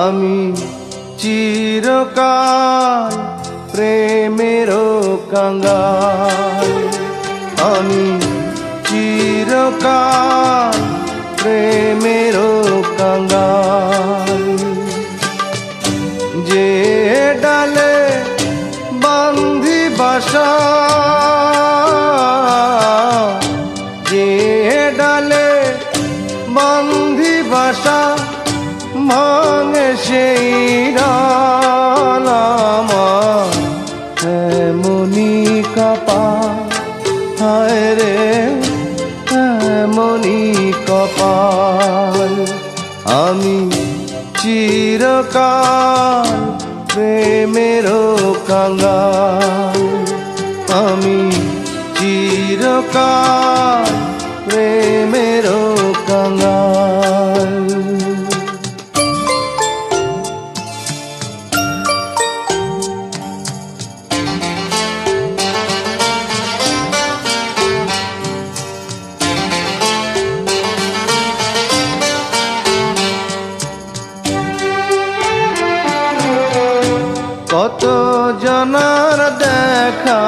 আমি চিরকাল প্রেমের কাঙ্গাল। আমি চিরকাল প্রেমের কাঙ্গাল। যে ডালে বান্ধি বাসা, যে ডালে বান্ধি বাসা ভাঙে কপা হায় রে এমনি কপাল। আমি চিরকাল প্রেমের কাঙ্গাল আমি জনার দেখা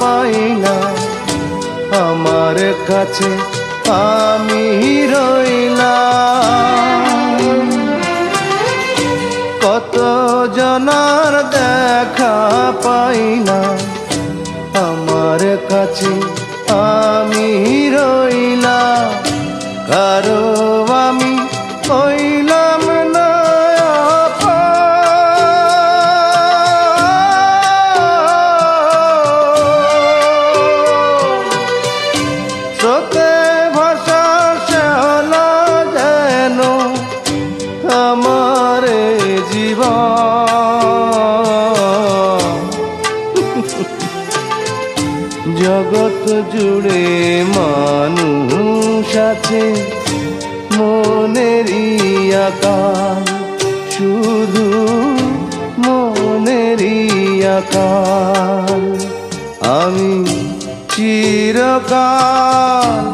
পাই না। আমার কাছে আমি রইলাম। কত জনার দেখা পাই না। আমার কাছে আমি রইলাম। কারও জগৎ জুড়ে মানুষ আছে। মনের আকার শুধু মনের আকার। আমি চিরকাল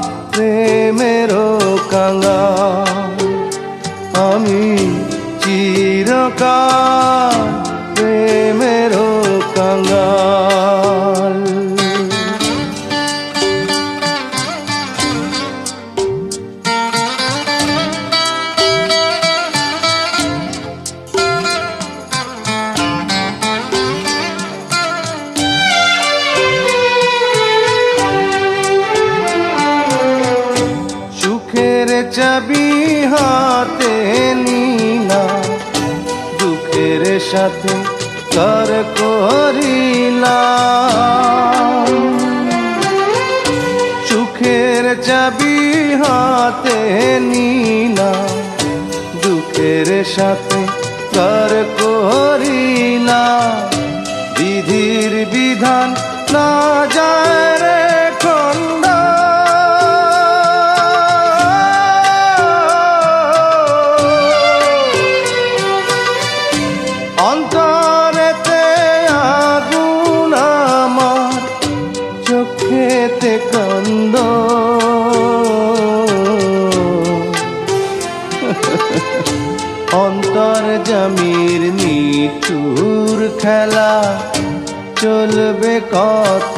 চাবি হাতে নিলা দুঃখের সাথে কর করিলা। সুখের চাবি হাতে নিলা দুঃখের সাথে কর করিলা। বিধির বিধান না অন্তরেতে আগুন আমার চোখেতে কন্দ। অন্তর জমির নিচুর খেলা চলবে কত